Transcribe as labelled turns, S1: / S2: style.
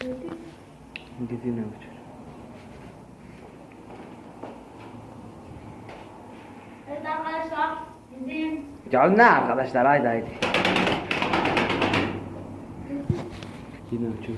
S1: Dizine uçur.
S2: Evet arkadaşlar bizim...
S1: Ya ne arkadaşlar haydi haydi. Yine uçur.